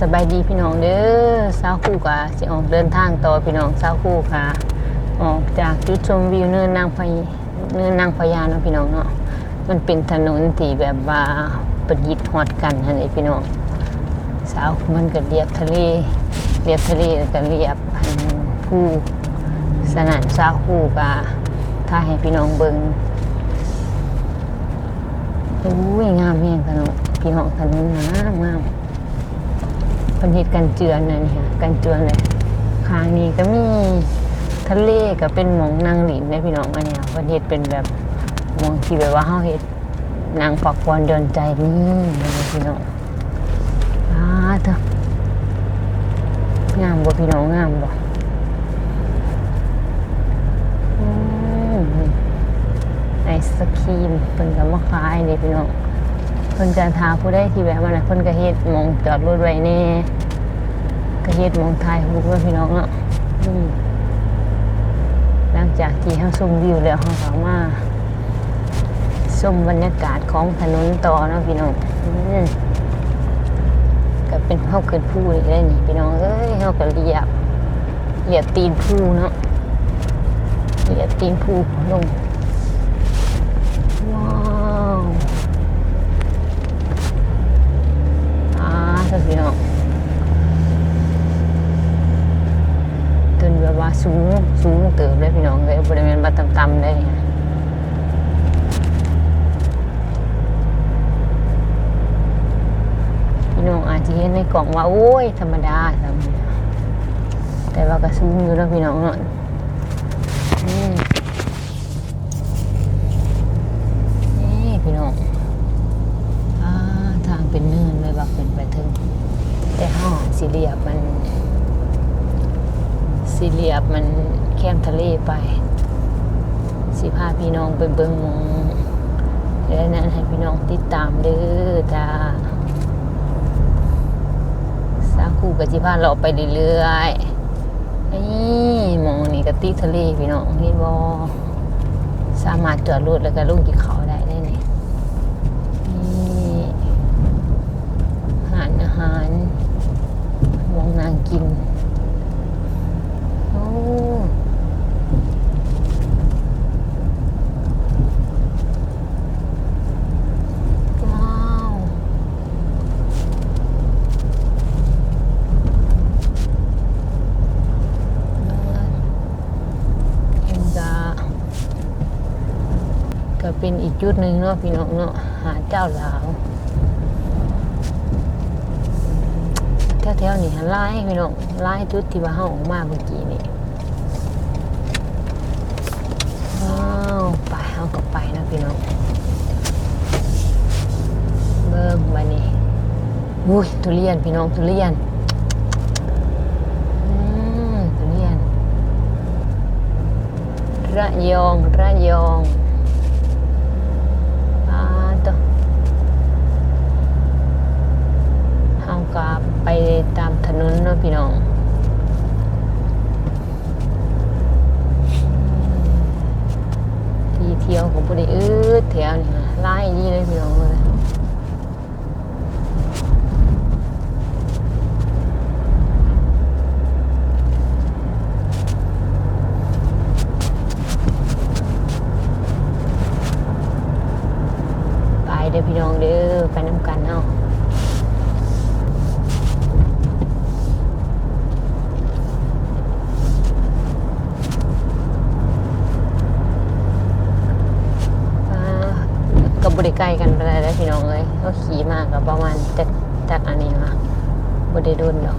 สบายดีพี่น้องเด้อสาวคู่กะสิออกเดินทางต่อพี่น้องสาวคู่ค่ะ ออกจากจุดชมวิวเนินนางพเนินนางพญาเนาะพี่น้องเนาะมันเป็นถนนที่แบบว่าประดิษฐ์ฮอดกันนั่นเองพี่น้องสาวมันก็เรียบทะเลเรียบทะเลก็เรียบผู้สนานสาวคู่กะถ้าให้พี่น้องเบิ่งโอ้ยงามแม่งถนนพี่น้องถนนงามงาม เพิ่นเฮ็ดกันเจือนนั่นนี่ค่ะกันเจือนเลยข้างนี้ก็มีทะเลก็เป็นหมองนางหลินได้พี่น้องอันเนี้ยเพิ่นเฮ็ดเป็นแบบมองที่แบบว่าเฮาเฮ็ดนางปักวอนเดินใจนี่นะพี่น้องอ้าเถอะงามบ่พี่น้องงามบ่อืมไอศครีมเพิ่นก็มาขายนี่พี่น้อง พิ่นจะทาผู้ได้ที่แบบว่าน่ะเพิ่นก็เฮ็ดมองจอดรถไว้แน่ก็เฮ็ดมองถ่ายรูปไว้พี่น้องเนาะหลังจากที่เฮาชมวิวแล้วเฮาก็มาชมบรรยากาศของถนนต่อเนาะพี่น้องก็เป็นเฮาเกิดผู้ได้นี่พี่น้องเอ้ยเฮาก็เรียบเหยียบตีนผู้เนาะเหยียบตีนผู้ลงว้าว อ่าสพี่น้องจนแบบว่าสูงสูงเติบเลยพี่น้องเลยบริเวณบัดต่ำๆได้เนี่ยพี่น้องอาจจะเห็นในกล่องว่าโอ้ยธรรมดาธรรมดาแต่ว่าก็สูงอยู่แล้วพี่น้องเนาะอืมนี่พี่น้อง อ่าทางเป็นเนินเลยว่าเป็นไปถึง แต่ห้อง สี่เหลี่ยมมันสี่เหลี่ยมมันแค้มทะเลไปสิพาพี่น้องไปเบิ่งมองแล้วนั้นให้พี่น้องติดตามเด้อจ้าสาคูกับจิพาเราไปเรื่อยๆนี่มองนี่ก็ติทะเลพี่น้องเห็นบ่สามารถจอดรถแล้วก็ลงกินเขาว นางกิน โอ้ว้าวเห็นจ้าก็เป็นอีกจุดหนึ่งเนาะพี่น้องเนาะหาเจ้าหลาว แถวๆนี่หันไล่พี่น้องไล่จุดที่ว่าเฮาออกมาเมื่อกี้นี่ว้าวไปเฮาก็ไปนะพี่น้องเบิ่งมานี่อุ้ยทุเรียนพี่น้องทุเรียนอืมทุเรียนระยองระยองอ่าตัว เฮา ก็ไปตามถนนเนาะพี่น้องที่เที่ยวของผู้ใดอืดแถวนี่นะไล่ยี่เลยพี่น้องเลยไปเด้อพี่น้องเด้อไปน้ำกันเนาะ อ่า กับบริใกล้กันไปเลยพี่น้องเลยก็ขี่มากกับประมาณจากจากอันนี้มาบริดุนดอก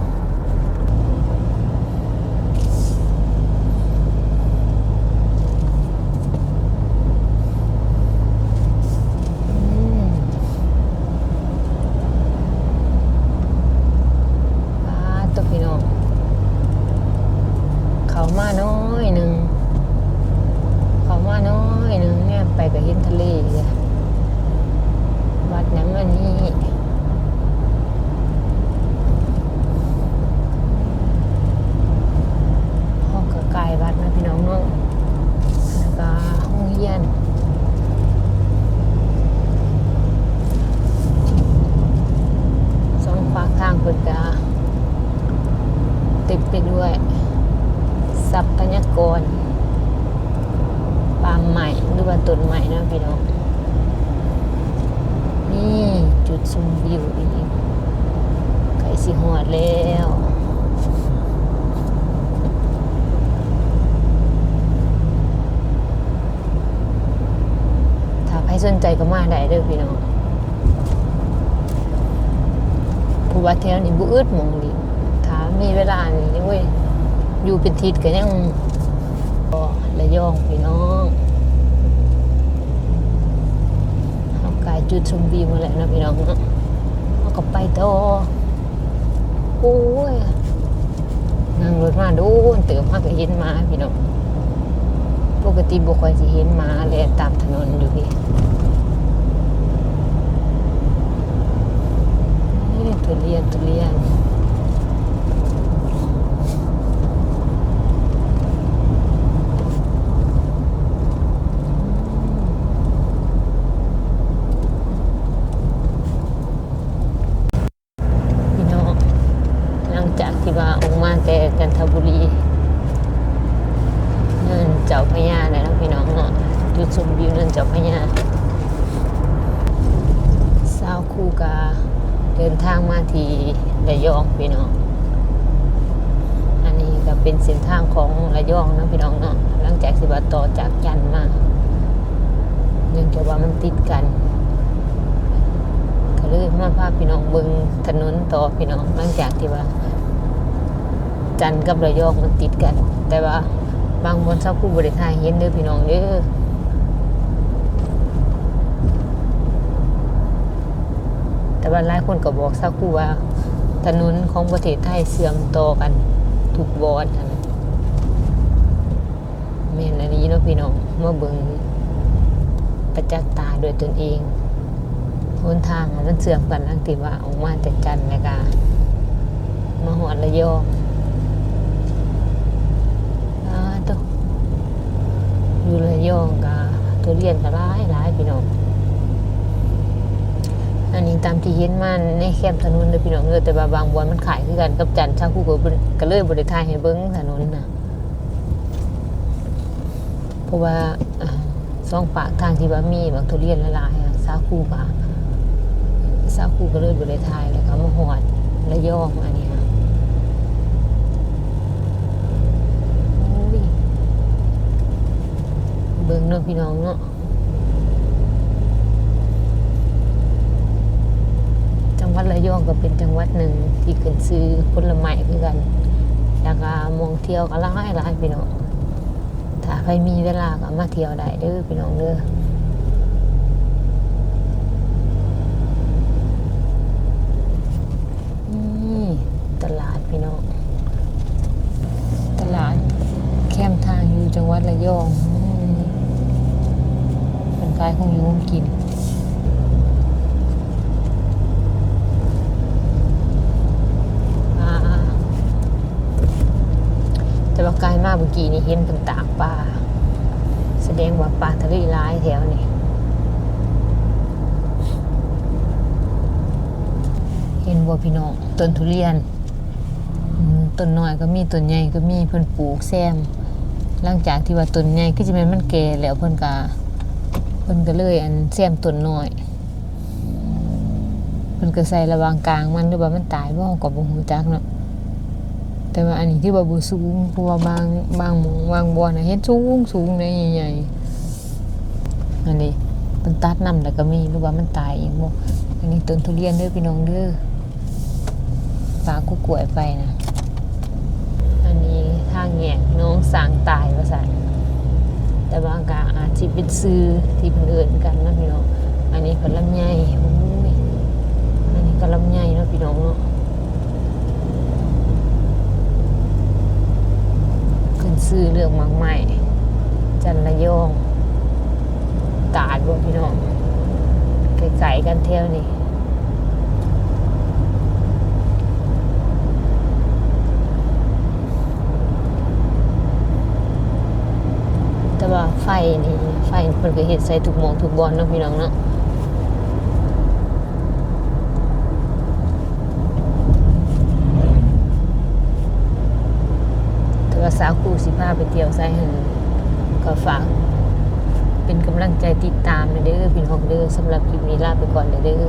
อืมาตัวพี่น้องเขามาน้อยหนึ่ง เขามาน้อยหนึงเนี่ยไปกับเห็นทะเลเลยวัดหนังอันนี้ห้องก็ไกลวัดนะพี่น้องเนาะแล้วก็ห้องเฮียนสองฝากทางเพิ่นกา เต็มไปด้วยทรัพยากรปาล์มใหม่หรือว่า ต้นใหม่นะพี่น้อง นี่จุดชมวิวอีกไก่สิหอดแล้วถ้าใครสนใจก็มาได้เด้อพี่น้องผู้ว่าแถวนี้บุอึดมองดีถ้ามีเวลานี่เว้ยอยู่เป็นทิศก็ยังก็ระยองพี่น้องเอากาย จุดชมวิวมาแล้วนะพี่น้องเนาะเอาก็ไปต่อโอ้ยนั่งรถมาดูเติมมากก็เห็นมาพี่น้องปกติบุคอยสิเห็นมาเลยตามถนนอยู่พี่นี่ทุเรียนทุเรียน พี่น้องหลังจากที่ว่าออกมาแต่จันทบุรีเนินเจ้าพระยาเลยนะพี่น้องเนาะจุดชมวิวเนินเจ้าพระยาสาวคู่กาเดินทางมาที่ระยองพี่น้อง อันนี้ก็เป็นเส้นทางของระยองนะพี่น้องเนาะหลังจากที่ว่าต่อจากจันมาเนื่องจากว่ามันติดกันก็เลยมาพาพี่น้องเบิงถนนต่อพี่น้องหลังจากที่ว่า จันกับระยองมันติดกัน แต่ว่าบางบนเช้าผู้บริทายเห็นเด้อพี่น้องเด้อ แต่ว่าหลายคนก็บอกเช้าผู้ว่า ถนนของประเทศไทยเสื่อมต่อกันทุกวอดนะแม่นอันนี้เนาะพี่น้องเมื่อเบิงประจักษ์ตาด้วยตนเองหนทางมันเสื่อมกันตั้งแต่ว่าออกมาแต่จันทร์แล้วก็มาหอดระยองอ่าตัวอยู่ระยองก็ตัวเรียนก็ร้ายร้ายพี่น้อง อันนี้ตามที่เห็นมาในแคมถนนเลยพี่น้องเลยแต่ว่าบางวันมันขายคือกันกับจันทร์ชาคู่ก็บ่ก็เลยบริทายให้เบิ้งถนนน่ะเพราะว่าอ่าสองปากทางที่ว่ามีบางทุเรียนละลายๆอะสาคูกะสาครูก็เลยบริทายแล้วก็มาหอดระยองอันนี้ค่ยเบิ่งเนาะพี่น้องเนาะจั งหวัดระยองก็เป็นจังหวัดหนึ่งที่ขึ้นซื้อผลไม้คือกันแล้วก็มองเที่ยวก็หลายหลายพี่น้องถ้าใครมีเวลาก็มาเที่ยวได้เด้อพี่น้องเด้อตลาดพี่น้อง ตลาดแคมทางอยู่จังหวัดระยองเป็นกายของอยู่ของกิน แต่ว่าไกลมากเมื่อกี้นี่เห็นเป็นตากปลาแสดงว่าปลาทะเลร้ายแถวนี้เห็นว่าพี่น้องต้นทุเรียนต้นน้อยก็มีต้นใหญ่ก็มีเพิ่นปลูกแซม หลังจากที่ว่าต้นใหญ่ก็จะเป็นมันแก่แล้วเพิ่นก็เพิ่นก็เลยอันแซมต้นน้อยเพิ่นก็ใส่ระวางกลางมันหรือว่ามันตายบ่ก็บ่ฮู้จักเนาะ แต่ว่าอันนี้ที่ว่าบ่สูงเพราะว่าบางบางหมูบางบ่อน่ะเฮ็ดสูงสูงในใหญ่ๆอันนี้เพิ่นตัดนำแล้วก็มีหรือว่ามันตายเองบ่อันนี้ต้นทุเรียนเด้อพี่น้องเด้อปลากุกล้วยไปนะอันนี้ทางแยกน้องสางตายว่าสันแต่บางกาอาจจะเป็นซื้อที่เพิ่นเอิ้นกันนะพี่น้องอันนี้ก็ลำไยโอ้ยอันนี้ก็ลำไยเนาะพี่น้องเนาะขึ้น ซื้อเรื่องมากใหม่จันระยองตาดบ่พี่น้องไก่ๆกันเที่ยวนี่แต่ว่าไฟนี่ ไฟเพิ่นก็เฮ็ดใส่ทุกหมองทุกบอนเนาะพี่น้องเนาะ ว่าสาวครูสิ พาไปเที่ยวไซหันก็ฝากเป็นกำลังใจติดตามเด้อพี่น้องเด้อสำหรับคลิปนี้ลาไปก่อนเด้อ